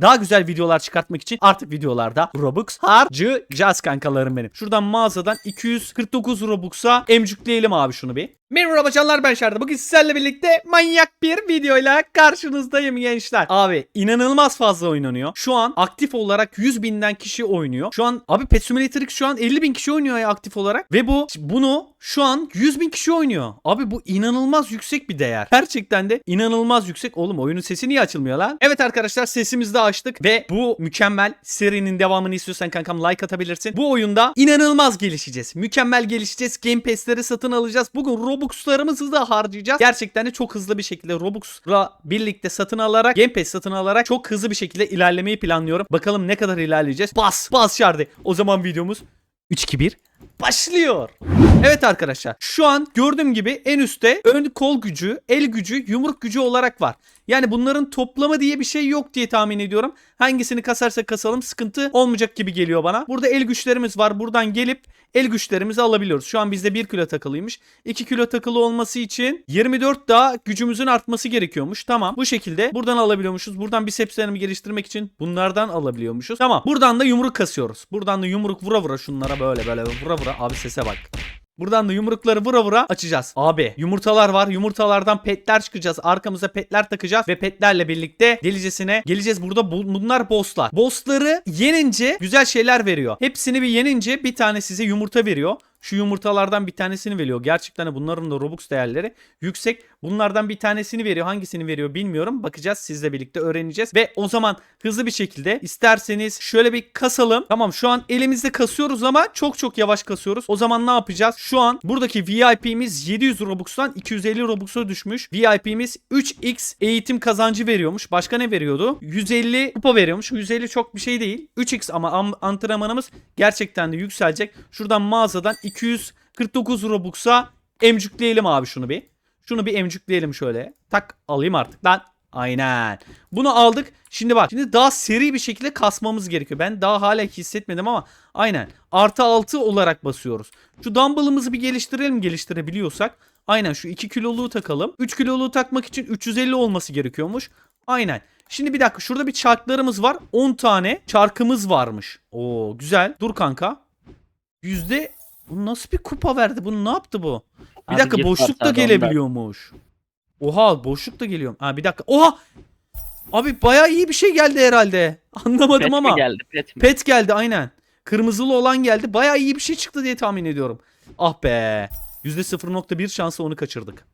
daha güzel videolar çıkartmak için artık videolarda Robux harcayacağız kankalarım benim. Şuradan mağazadan 249 Robux'a emcükleyelim abi şunu bir. Merhaba canlar ben Şarda. Bugün sizlerle birlikte manyak bir videoyla karşınızdayım gençler. Abi inanılmaz fazla oynanıyor. Şu an aktif olarak 100 binden kişi oynuyor. Şu an abi Pet Simulator şu an 50 bin kişi oynuyor ya aktif olarak. Ve bu bunu şu an 100 bin kişi oynuyor. Abi bu inanılmaz yüksek bir değer. Gerçekten de inanılmaz yüksek. Oğlum oyunun sesi niye açılmıyor lan? Evet arkadaşlar sesimizi de açtık ve bu mükemmel serinin devamını istiyorsan kankam like atabilirsin. Bu oyunda inanılmaz gelişeceğiz. Mükemmel gelişeceğiz. Game Pass'leri satın alacağız. Bugün Robux'larımızı da harcayacağız. Gerçekten de çok hızlı bir şekilde Robux'la birlikte satın alarak Game Pass satın alarak çok hızlı bir şekilde ilerlemeyi planlıyorum. Bakalım ne kadar ilerleyeceğiz. Bas bas şardı. O zaman videomuz 3 2 1 başlıyor. Evet arkadaşlar şu an gördüğüm gibi en üstte ön kol gücü, el gücü, yumruk gücü olarak var. Yani bunların toplamı diye bir şey yok diye tahmin ediyorum. Hangisini kasarsak kasalım sıkıntı olmayacak gibi geliyor bana. Burada el güçlerimiz var. Buradan gelip el güçlerimizi alabiliyoruz. Şu an bizde 1 kilo takılıymış. 2 kilo takılı olması için 24 daha gücümüzün artması gerekiyormuş. Tamam bu şekilde buradan alabiliyormuşuz. Buradan bisepslerimi geliştirmek için bunlardan alabiliyormuşuz. Tamam buradan da yumruk kasıyoruz. Buradan da yumruk vura vura şunlara böyle böyle vura vura. Abi sese bak. Buradan da yumrukları vura vura açacağız. Abi yumurtalar var. Yumurtalardan petler çıkacağız. Arkamıza petler takacağız ve petlerle birlikte delicesine geleceğiz. Burada bu- bunlar bosslar. Bossları yenince güzel şeyler veriyor. Hepsini bir yenince bir tane size yumurta veriyor. Şu yumurtalardan bir tanesini veriyor. Gerçekten bunların da Robux değerleri yüksek. Bunlardan bir tanesini veriyor. Hangisini veriyor bilmiyorum. Bakacağız sizle birlikte öğreneceğiz. Ve o zaman hızlı bir şekilde isterseniz şöyle bir kasalım. Tamam şu an elimizde kasıyoruz ama çok çok yavaş kasıyoruz. O zaman ne yapacağız? Şu an buradaki VIP'miz 700 Robux'tan 250 Robux'a düşmüş. VIP'miz 3x eğitim kazancı veriyormuş. Başka ne veriyordu? 150 kupa veriyormuş. 150 çok bir şey değil. 3x ama am- antrenmanımız gerçekten de yükselecek. Şuradan mağazadan 249 Robux'a emcükleyelim abi şunu bir. Şunu bir emcükleyelim şöyle. Tak alayım artık lan. Aynen. Bunu aldık. Şimdi bak. Şimdi daha seri bir şekilde kasmamız gerekiyor. Ben daha hala hissetmedim ama aynen. Artı 6 olarak basıyoruz. Şu dumbbell'ımızı bir geliştirelim geliştirebiliyorsak. Aynen şu 2 kiloluğu takalım. 3 kiloluğu takmak için 350 olması gerekiyormuş. Aynen. Şimdi bir dakika şurada bir çarklarımız var. 10 tane çarkımız varmış. Oo güzel. Dur kanka. Yüzde bu nasıl bir kupa verdi? Bunu ne yaptı bu? Bir Abi dakika git boşluk da ondan. gelebiliyormuş. Oha boşluk da geliyor. Ha bir dakika. Oha! Abi bayağı iyi bir şey geldi herhalde. Anlamadım Pet ama. mi geldi pet mi? Pet geldi aynen. Kırmızılı olan geldi. Bayağı iyi bir şey çıktı diye tahmin ediyorum. Ah be. %0.1 şansı onu kaçırdık.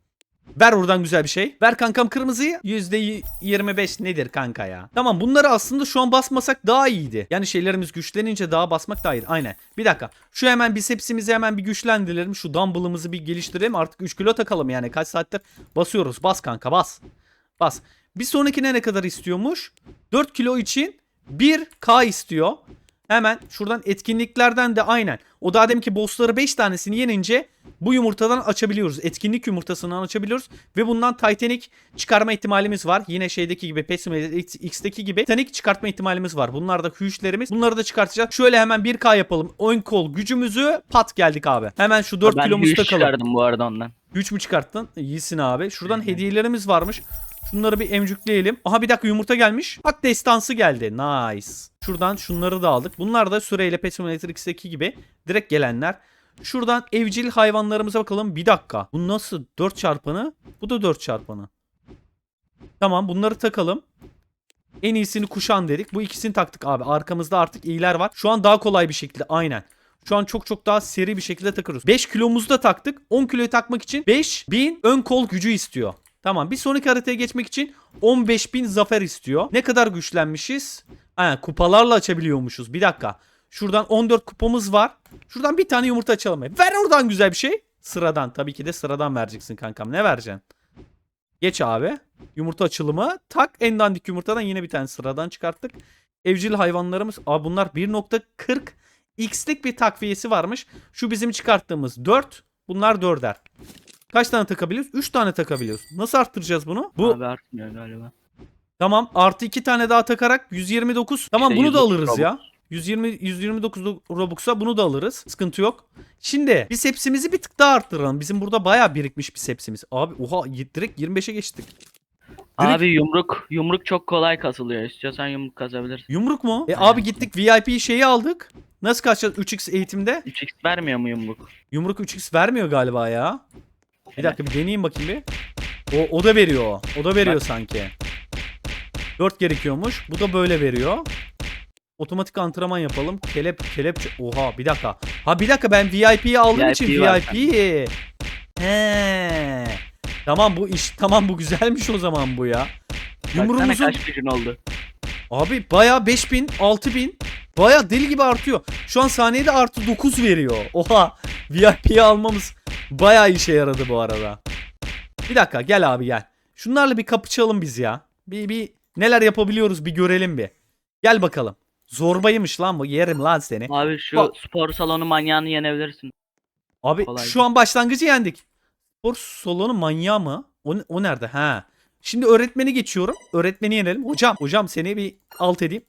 Ver oradan güzel bir şey. Ver kankam kırmızıyı. %25 nedir kanka ya? Tamam bunları aslında şu an basmasak daha iyiydi. Yani şeylerimiz güçlenince daha basmak daha iyi. Aynen. Bir dakika. Şu hemen bisepsimizi hemen bir güçlendirelim. Şu dumbbellımızı bir geliştirelim. Artık 3 kilo takalım yani. Kaç saattir basıyoruz. Bas kanka bas. Bas. Bir sonrakine ne kadar istiyormuş? 4 kilo için 1K istiyor. Hemen şuradan etkinliklerden de aynen. O daha deminki bossları 5 tanesini yenince bu yumurtadan açabiliyoruz. Etkinlik yumurtasından açabiliyoruz. Ve bundan Titanic çıkarma ihtimalimiz var. Yine şeydeki gibi Pesimator X'teki gibi Titanic çıkartma ihtimalimiz var. Bunlar da hüşlerimiz. Bunları da çıkartacağız. Şöyle hemen 1K yapalım. Ön kol gücümüzü pat geldik abi. Hemen şu 4 ben kilomuzu yürüyüş takalım. çıkardım bu arada ondan. Güç mü çıkarttın? İyisin abi. Şuradan hediyelerimiz varmış. Şunları bir emcükleyelim. Aha bir dakika yumurta gelmiş. Bak destansı geldi. Nice. Şuradan şunları da aldık. Bunlar da süreyle Pet Simulator X'teki gibi direkt gelenler. Şuradan evcil hayvanlarımıza bakalım. Bir dakika. Bu nasıl? 4 çarpanı. Bu da 4 çarpanı. Tamam bunları takalım. En iyisini kuşan dedik. Bu ikisini taktık abi. Arkamızda artık iyiler var. Şu an daha kolay bir şekilde. Aynen. Şu an çok çok daha seri bir şekilde takıyoruz. 5 kilomuzu da taktık. 10 kiloyu takmak için 5000 ön kol gücü istiyor. Tamam bir sonraki haritaya geçmek için 15.000 zafer istiyor. Ne kadar güçlenmişiz? Ha, kupalarla açabiliyormuşuz. Bir dakika. Şuradan 14 kupamız var. Şuradan bir tane yumurta açalım. Ver oradan güzel bir şey. Sıradan. Tabii ki de sıradan vereceksin kankam. Ne vereceksin? Geç abi. Yumurta açılımı. Tak en dandik yumurtadan yine bir tane sıradan çıkarttık. Evcil hayvanlarımız. Aa bunlar 1.40 x'lik bir takviyesi varmış. Şu bizim çıkarttığımız 4. Bunlar 4'er. Kaç tane takabiliyoruz? 3 tane takabiliyoruz. Nasıl arttıracağız bunu? Bu Abi artmıyor galiba. tamam. Artı 2 tane daha takarak 129. Tamam İşte bunu da 130 alırız ya. 120 129 Robux'a bunu da alırız. Sıkıntı yok. Şimdi bisepsimizi bir tık daha arttıralım. Bizim burada bayağı birikmiş bisepsimiz. Abi oha y- direkt 25'e geçtik. Abi yumruk yumruk çok kolay kasılıyor. İstiyorsan yumruk kasabilirsin. Yumruk mu? E abi gittik VIP şeyi aldık. Nasıl kaçacağız 3x eğitimde? 3x vermiyor mu yumruk? Yumruk 3x vermiyor galiba ya. Bir dakika bir deneyeyim bakayım bir. O, o da veriyor. O da veriyor Bak. sanki. 4 gerekiyormuş. Bu da böyle veriyor. Otomatik antrenman yapalım. Kelep kelepçe. Oha bir dakika. Ha bir dakika ben VIP'yi aldığım VIP için var VIP. He. Tamam bu iş tamam bu güzelmiş o zaman bu ya. Baksana Yumruğumuzun kaç gücün oldu. Abi baya 5000, 6000 baya deli gibi artıyor. Şu an saniyede artı 9 veriyor. Oha VIP'yi almamız baya işe yaradı bu arada. Bir dakika gel abi gel. Şunlarla bir kapışalım biz ya. Bir, bir neler yapabiliyoruz bir görelim bir. Gel bakalım. Zorbaymış lan bu yerim lan seni. Abi şu Bak. spor salonu manyağını yenebilirsin. Abi kolay şu an başlangıcı yendik. Spor salonu manyağı mı? O, o nerede? Ha. Şimdi öğretmeni geçiyorum. Öğretmeni yenelim. Hocam, hocam seni bir alt edeyim.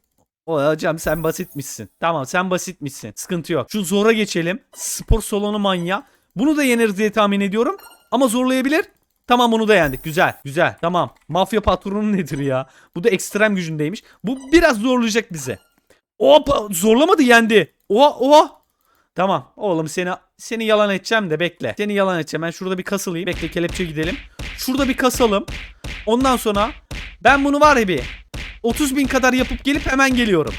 O hocam sen basitmişsin. Tamam sen basitmişsin. Sıkıntı yok. Şu zora geçelim. Spor salonu manyağı. Bunu da yeneriz diye tahmin ediyorum. Ama zorlayabilir. Tamam bunu da yendik. Güzel. Güzel. Tamam. Mafya patronu nedir ya? Bu da ekstrem gücündeymiş. Bu biraz zorlayacak bizi. Hop zorlamadı yendi. Oha oha. Tamam oğlum seni seni yalan edeceğim de bekle. Seni yalan edeceğim. Ben şurada bir kasılayım. Bekle kelepçe gidelim. Şurada bir kasalım. Ondan sonra ben bunu var ya bir 30 bin kadar yapıp gelip hemen geliyorum.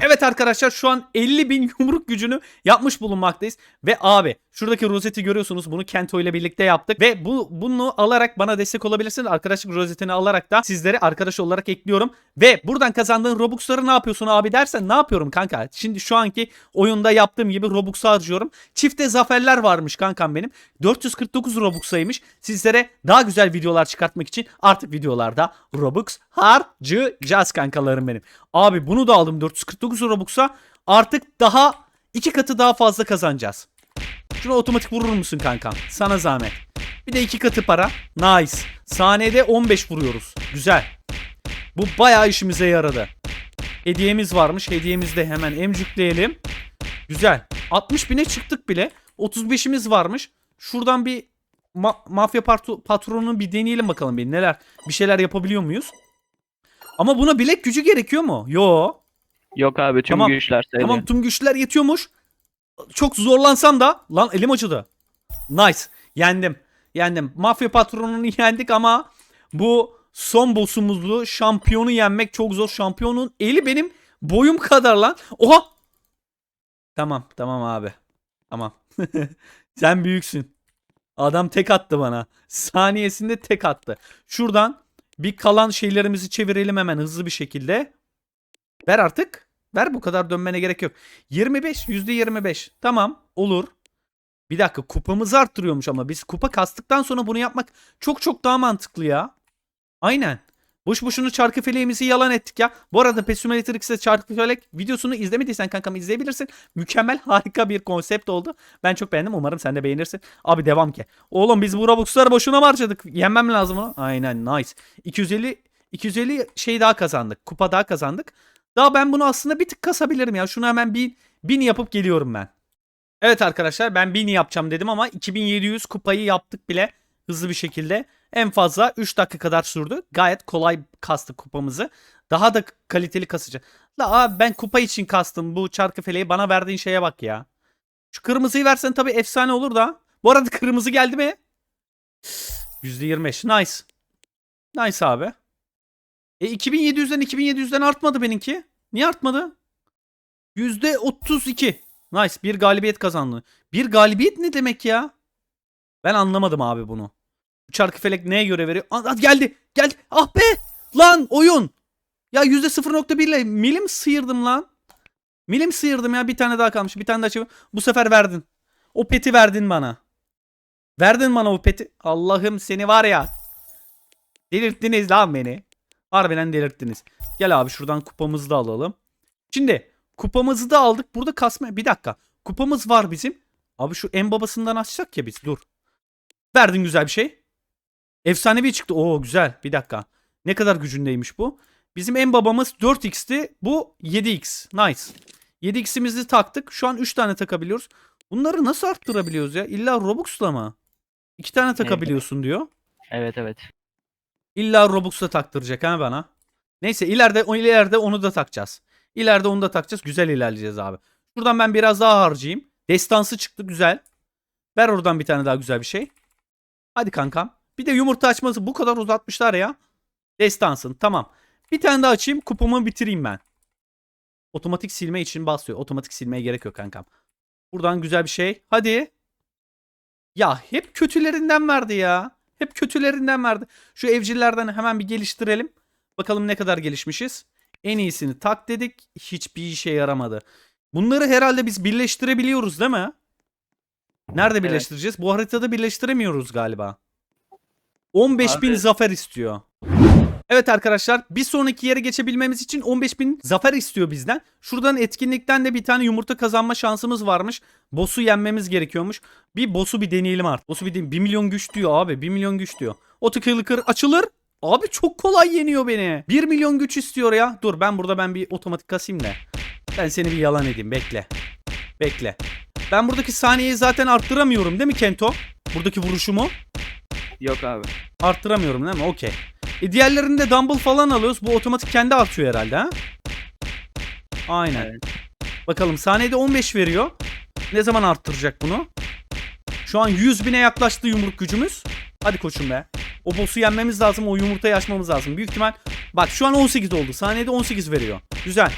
Evet arkadaşlar şu an 50 bin yumruk gücünü yapmış bulunmaktayız. Ve abi şuradaki rozeti görüyorsunuz bunu Kento ile birlikte yaptık. Ve bu bunu alarak bana destek olabilirsiniz. Arkadaşlık rozetini alarak da sizleri arkadaş olarak ekliyorum. Ve buradan kazandığın Robux'ları ne yapıyorsun abi dersen ne yapıyorum kanka? Şimdi şu anki oyunda yaptığım gibi Robux harcıyorum. Çifte zaferler varmış kankam benim. 449 Robux'aymış. Sizlere daha güzel videolar çıkartmak için artık videolarda Robux harcayacağız kankalarım benim. Abi bunu da aldım 449 Robux'a. Artık daha iki katı daha fazla kazanacağız. Şunu otomatik vurur musun kankam? Sana zahmet. Bir de iki katı para. Nice. Saniyede 15 vuruyoruz. Güzel. Bu bayağı işimize yaradı. Hediyemiz varmış. Hediyemizi de hemen emcükleyelim. Güzel. 60 bine çıktık bile. 35'imiz varmış. Şuradan bir ma- mafya patronunu bir deneyelim bakalım bir neler. Bir şeyler yapabiliyor muyuz? Ama buna bilek gücü gerekiyor mu? Yo. Yok abi tüm Tamam, güçler sayılıyor. Tamam tüm güçler yetiyormuş. Çok zorlansam da lan elim acıdı. Nice. Yendim. Yendim. Mafya patronunu yendik ama bu son boss'umuzu şampiyonu yenmek çok zor. Şampiyonun eli benim boyum kadar lan. Oha. Tamam tamam abi. Tamam. Sen büyüksün. Adam tek attı bana. Saniyesinde tek attı. Şuradan bir kalan şeylerimizi çevirelim hemen hızlı bir şekilde. Ver artık. Ver bu kadar dönmene gerek yok. 25 %25. Tamam olur. Bir dakika kupamızı arttırıyormuş ama biz kupa kastıktan sonra bunu yapmak çok çok daha mantıklı ya. Aynen. Boş boşuna çarkı feleğimizi yalan ettik ya. Bu arada Pesumatrix'te çarkı felek videosunu izlemediysen kankam izleyebilirsin. Mükemmel harika bir konsept oldu. Ben çok beğendim. Umarım sen de beğenirsin. Abi devam ki. Oğlum biz bu Robux'ları boşuna mı harcadık? Yenmem lazım onu. Aynen nice. 250 250 şey daha kazandık. Kupa daha kazandık. Daha ben bunu aslında bir tık kasabilirim ya. Şunu hemen bir bin yapıp geliyorum ben. Evet arkadaşlar ben 1000 yapacağım dedim ama 2700 kupayı yaptık bile hızlı bir şekilde. En fazla 3 dakika kadar sürdü. Gayet kolay kastık kupamızı. Daha da kaliteli kasacağız. La ben kupa için kastım bu çarkı feleği bana verdiğin şeye bak ya. Şu kırmızıyı versen tabii efsane olur da. Bu arada kırmızı geldi mi? %25 nice. Nice abi. E 2700'den 2700'den artmadı benimki. Niye artmadı? %32. Nice. Bir galibiyet kazandı. Bir galibiyet ne demek ya? Ben anlamadım abi bunu. Bu çarkı felek neye göre veriyor? Aa, geldi. Geldi. Ah be. Lan oyun. Ya %0.1 ile milim sıyırdım lan. Milim sıyırdım ya. Bir tane daha kalmış. Bir tane daha çevir. Bu sefer verdin. O peti verdin bana. Verdin bana o peti. Allah'ım seni var ya. Delirttiniz lan beni. Harbiden delirttiniz. Gel abi şuradan kupamızı da alalım. Şimdi kupamızı da aldık. Burada kasma. Bir dakika. Kupamız var bizim. Abi şu en babasından açacak ya biz. Dur. Verdin güzel bir şey. Efsanevi çıktı. Oo güzel. Bir dakika. Ne kadar gücündeymiş bu? Bizim en babamız 4x'ti. Bu 7x. Nice. 7x'imizi taktık. Şu an 3 tane takabiliyoruz. Bunları nasıl arttırabiliyoruz ya? İlla Robux'la mı? 2 tane takabiliyorsun diyor. Evet evet. İlla Robux'ta taktıracak ha bana. Neyse ileride ileride onu da takacağız. İleride onu da takacağız. Güzel ilerleyeceğiz abi. Şuradan ben biraz daha harcayayım. Destansı çıktı güzel. Ver oradan bir tane daha güzel bir şey. Hadi kankam. Bir de yumurta açması bu kadar uzatmışlar ya. Destansın tamam. Bir tane daha açayım kupumu bitireyim ben. Otomatik silme için basıyor. Otomatik silmeye gerek yok kankam. Buradan güzel bir şey. Hadi. Ya hep kötülerinden verdi ya. Hep kötülerinden verdi. Şu evcillerden hemen bir geliştirelim. Bakalım ne kadar gelişmişiz. En iyisini tak dedik. Hiçbir işe yaramadı. Bunları herhalde biz birleştirebiliyoruz değil mi? Nerede Evet. birleştireceğiz? Bu haritada birleştiremiyoruz galiba. 15 bin Abi- zafer istiyor. Evet arkadaşlar bir sonraki yere geçebilmemiz için 15 bin zafer istiyor bizden. Şuradan etkinlikten de bir tane yumurta kazanma şansımız varmış. Boss'u yenmemiz gerekiyormuş. Bir boss'u bir deneyelim artık. Boss'u bir deneyelim. 1 milyon güç diyor abi. 1 milyon güç diyor. O tıkırlı kır açılır. Abi çok kolay yeniyor beni. 1 milyon güç istiyor ya. Dur ben burada ben bir otomatik kasayım da. Ben seni bir yalan edeyim. Bekle. Bekle. Ben buradaki saniyeyi zaten arttıramıyorum değil mi Kento? Buradaki vuruşumu. Yok abi. Arttıramıyorum değil mi? Okey. E diğerlerinde dumbbell falan alıyoruz. Bu otomatik kendi artıyor herhalde ha? Aynen. Evet. Bakalım saniyede 15 veriyor. Ne zaman arttıracak bunu? Şu an 100 bine yaklaştı yumruk gücümüz. Hadi koçum be. O boss'u yenmemiz lazım. O yumurtayı açmamız lazım. Büyük ihtimal. Bak şu an 18 oldu. Saniyede 18 veriyor. Güzel.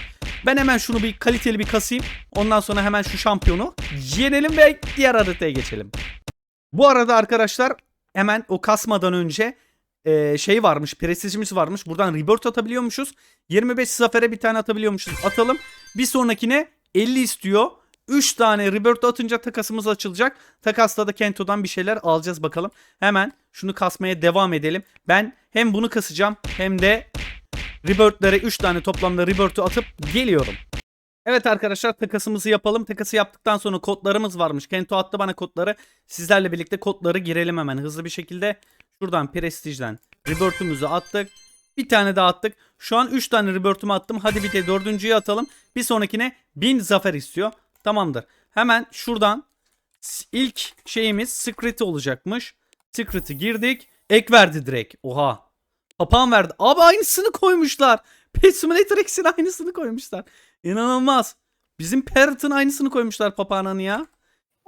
Ben hemen şunu bir kaliteli bir kasayım. Ondan sonra hemen şu şampiyonu yenelim ve diğer haritaya geçelim. Bu arada arkadaşlar hemen o kasmadan önce e, şey varmış. Prestijimiz varmış. Buradan rebirth atabiliyormuşuz. 25 zafere bir tane atabiliyormuşuz. Atalım. Bir sonrakine 50 istiyor. 3 tane rebirth atınca takasımız açılacak. Takasla da Kento'dan bir şeyler alacağız bakalım. Hemen şunu kasmaya devam edelim. Ben hem bunu kasacağım hem de rebirth'lere 3 tane toplamda rebirth'ü atıp geliyorum. Evet arkadaşlar takasımızı yapalım. Takası yaptıktan sonra kodlarımız varmış. Kento attı bana kodları. Sizlerle birlikte kodları girelim hemen hızlı bir şekilde. Şuradan Prestige'den Rebirth'ümüzü attık. Bir tane daha attık. Şu an 3 tane Rebirth'ümü attım. Hadi bir de dördüncüyü atalım. Bir sonrakine 1000 zafer istiyor. Tamamdır. Hemen şuradan ilk şeyimiz Secret olacakmış. Secret'i girdik. Ek verdi direkt. Oha. Papağan verdi. Abi aynısını koymuşlar. Pet Simulator X'in aynısını koymuşlar. İnanılmaz. Bizim Parrot'ın aynısını koymuşlar papağanın ya.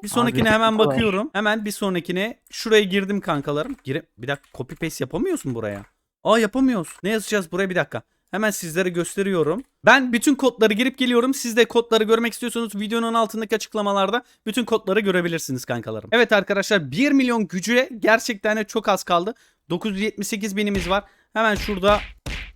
Bir sonrakine hemen kolay. bakıyorum. Hemen bir sonrakine şuraya girdim kankalarım. Gire bir dakika copy paste yapamıyorsun buraya. Aa yapamıyoruz. Ne yazacağız buraya bir dakika. Hemen sizlere gösteriyorum. Ben bütün kodları girip geliyorum. Siz de kodları görmek istiyorsanız videonun altındaki açıklamalarda bütün kodları görebilirsiniz kankalarım. Evet arkadaşlar 1 milyon gücüye gerçekten de çok az kaldı. 978 binimiz var. Hemen şurada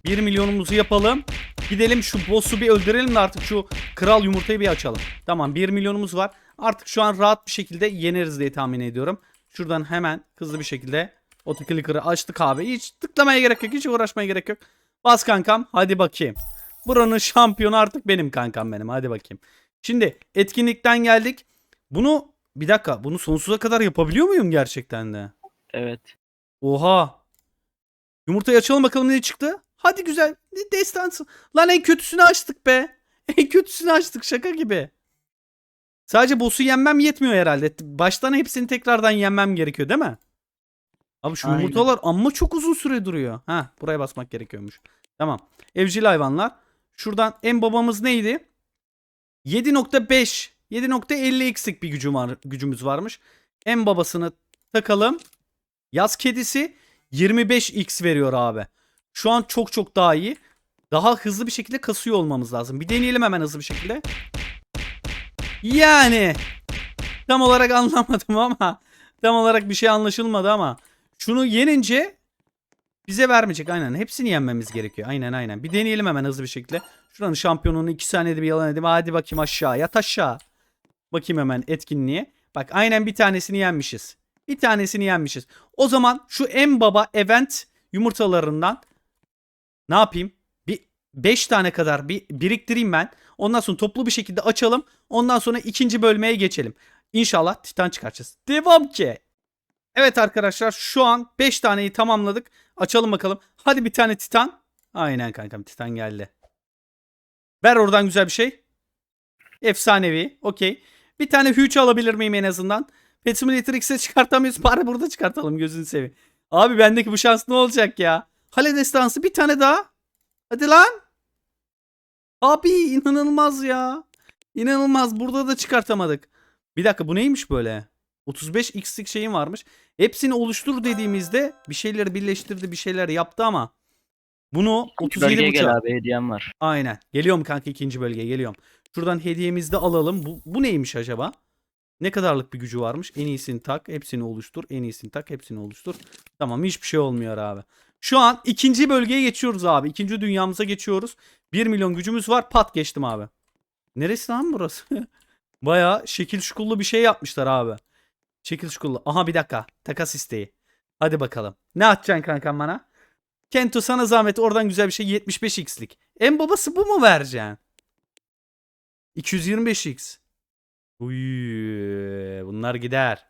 1 milyonumuzu yapalım. Gidelim şu boss'u bir öldürelim de artık şu kral yumurtayı bir açalım. Tamam 1 milyonumuz var. Artık şu an rahat bir şekilde yeneriz diye tahmin ediyorum. Şuradan hemen hızlı bir şekilde otoclicker'ı açtık abi. Hiç tıklamaya gerek yok. Hiç uğraşmaya gerek yok. Bas kankam. Hadi bakayım. Buranın şampiyonu artık benim kankam benim. Hadi bakayım. Şimdi etkinlikten geldik. Bunu bir dakika. Bunu sonsuza kadar yapabiliyor muyum gerçekten de? Evet. Oha. Yumurtayı açalım bakalım ne çıktı. Hadi güzel. Destansı. Lan en kötüsünü açtık be. En kötüsünü açtık şaka gibi. Sadece boss'u yenmem yetmiyor herhalde. Baştan hepsini tekrardan yenmem gerekiyor değil mi? Abi şu Aynen. yumurtalar amma çok uzun süre duruyor. Ha buraya basmak gerekiyormuş. Tamam. Evcil hayvanlar. Şuradan en babamız neydi? 7.5 7.50x'lik bir gücüm var, gücümüz varmış. En babasını takalım. Yaz kedisi 25x veriyor abi. Şu an çok çok daha iyi. Daha hızlı bir şekilde kasıyor olmamız lazım. Bir deneyelim hemen hızlı bir şekilde. Yani tam olarak anlamadım ama tam olarak bir şey anlaşılmadı ama şunu yenince bize vermeyecek aynen. Hepsini yenmemiz gerekiyor. Aynen aynen. Bir deneyelim hemen hızlı bir şekilde. Şuranın şampiyonunu 2 saniyede bir yalan edeyim. Hadi bakayım aşağı. Yat aşağı. Bakayım hemen etkinliğe. Bak aynen bir tanesini yenmişiz. Bir tanesini yenmişiz. O zaman şu en baba event yumurtalarından ne yapayım? Bir 5 tane kadar bir biriktireyim ben. Ondan sonra toplu bir şekilde açalım. Ondan sonra ikinci bölmeye geçelim. İnşallah Titan çıkaracağız. Devam ki. Evet arkadaşlar şu an 5 taneyi tamamladık. Açalım bakalım. Hadi bir tane Titan. Aynen kankam Titan geldi. Ver oradan güzel bir şey. Efsanevi. Okey. Bir tane Huge alabilir miyim en azından? Pet Simulator X'e çıkartamıyoruz. Bari burada çıkartalım gözünü seveyim. Abi bendeki bu şans ne olacak ya? Hale destansı bir tane daha. Hadi lan. Abi inanılmaz ya. İnanılmaz. Burada da çıkartamadık. Bir dakika bu neymiş böyle? 35 x'lik şeyim varmış. Hepsini oluştur dediğimizde bir şeyleri birleştirdi bir şeyler yaptı ama bunu Bölgeye 37 gel abi hediyem var. Aynen. Geliyorum kanka ikinci bölgeye geliyorum. Şuradan hediyemizi de alalım. Bu, bu neymiş acaba? Ne kadarlık bir gücü varmış? En iyisini tak, hepsini oluştur. En iyisini tak, hepsini oluştur. Tamam hiçbir şey olmuyor abi. Şu an ikinci bölgeye geçiyoruz abi. İkinci dünyamıza geçiyoruz. 1 milyon gücümüz var. Pat geçtim abi. Neresi lan burası? Baya şekil şukullu bir şey yapmışlar abi. Şekil şukullu. Aha bir dakika. Takas isteği. Hadi bakalım. Ne atacaksın kankam bana? Kento sana zahmet oradan güzel bir şey 75x'lik. En babası bu mu vereceksin? 225x. Uy, bunlar gider.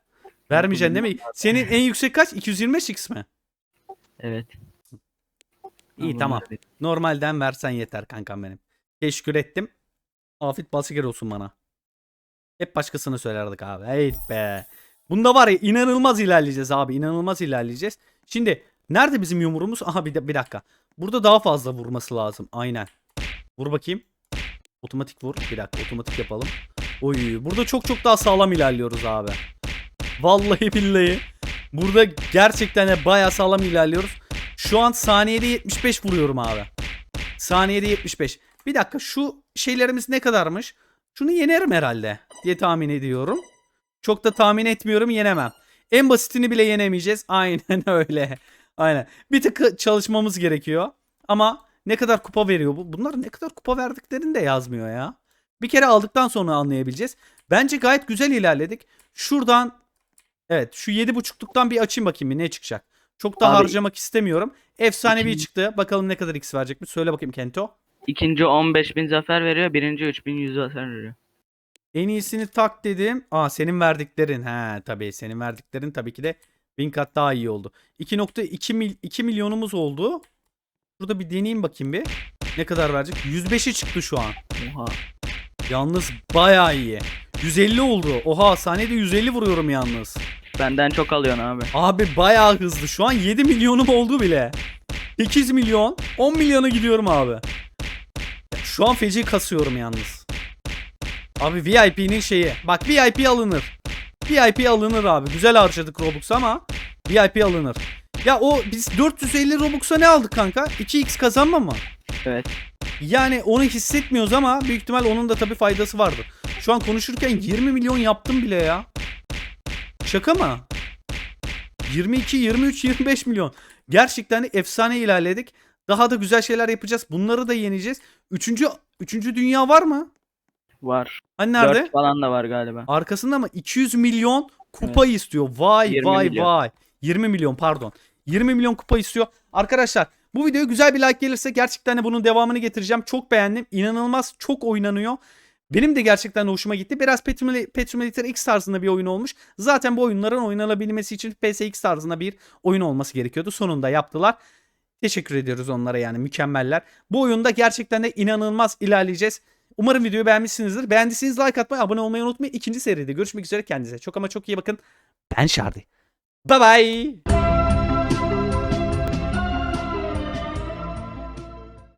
Vermeyeceksin değil mi? Senin en yüksek kaç? 225x mi? Evet. İyi tamam. Normalden versen yeter kankam benim. Teşekkür ettim. Afiyet bal olsun bana. Hep başkasına söylerdik abi. Hey be. Bunda var ya inanılmaz ilerleyeceğiz abi. İnanılmaz ilerleyeceğiz. Şimdi nerede bizim yumruğumuz? Aha bir, bir dakika. Burada daha fazla vurması lazım. Aynen. Vur bakayım. Otomatik vur. Bir dakika otomatik yapalım. Oy burada çok çok daha sağlam ilerliyoruz abi. Vallahi billahi. Burada gerçekten de bayağı sağlam ilerliyoruz. Şu an saniyede 75 vuruyorum abi. Saniyede 75. Bir dakika şu şeylerimiz ne kadarmış? Şunu yenerim herhalde diye tahmin ediyorum. Çok da tahmin etmiyorum yenemem. En basitini bile yenemeyeceğiz. Aynen öyle. Aynen. Bir tık çalışmamız gerekiyor. Ama ne kadar kupa veriyor bu? Bunlar ne kadar kupa verdiklerini de yazmıyor ya. Bir kere aldıktan sonra anlayabileceğiz. Bence gayet güzel ilerledik. Şuradan evet şu 7.5'luktan bir açayım bakayım bir ne çıkacak. Çok da Abi- harcamak istemiyorum. Efsanevi İkinci- çıktı. Bakalım ne kadar x verecek mi? Söyle bakayım Kento. İkinci 15.000 zafer veriyor. Birinci 3.100 zafer veriyor. En iyisini tak dedim. Aa senin verdiklerin. He tabii senin verdiklerin tabii ki de bin kat daha iyi oldu. 2.2 mil, 2 milyonumuz oldu. Burada bir deneyeyim bakayım bir. Ne kadar verecek? 105'i çıktı şu an. Oha. Yalnız bayağı iyi. 150 oldu. Oha saniyede 150 vuruyorum yalnız. Benden çok alıyorsun abi. Abi bayağı hızlı. Şu an 7 milyonum oldu bile. 8 milyon. 10 milyona gidiyorum abi. Şu an feci kasıyorum yalnız. Abi VIP'nin şeyi. Bak VIP alınır. VIP alınır abi. Güzel harcadık Robux ama VIP alınır. Ya o biz 450 Robux'a ne aldık kanka? 2x kazanma mı? Evet. Yani onu hissetmiyoruz ama büyük ihtimal onun da tabii faydası vardır. Şu an konuşurken 20 milyon yaptım bile ya. Şaka mı? 22, 23, 25 milyon. Gerçekten efsane ilerledik. Daha da güzel şeyler yapacağız. Bunları da yeneceğiz. Üçüncü, üçüncü dünya var mı? Var. Hani nerede? 4 falan da var galiba. Arkasında mı? 200 milyon kupa istiyor. Vay 20 vay milyon. vay. 20 milyon pardon. 20 milyon kupa istiyor. Arkadaşlar bu videoya güzel bir like gelirse gerçekten de bunun devamını getireceğim. Çok beğendim. İnanılmaz çok oynanıyor. Benim de gerçekten hoşuma gitti. Biraz Petrol Petromiliter X tarzında bir oyun olmuş. Zaten bu oyunların oynanabilmesi için PSX tarzında bir oyun olması gerekiyordu. Sonunda yaptılar. Teşekkür ediyoruz onlara yani mükemmeller. Bu oyunda gerçekten de inanılmaz ilerleyeceğiz. Umarım videoyu beğenmişsinizdir. Beğendiyseniz like atmayı, abone olmayı unutmayın. İkinci seride görüşmek üzere kendinize. Çok ama çok iyi bakın. Ben Şardi. Bye bye.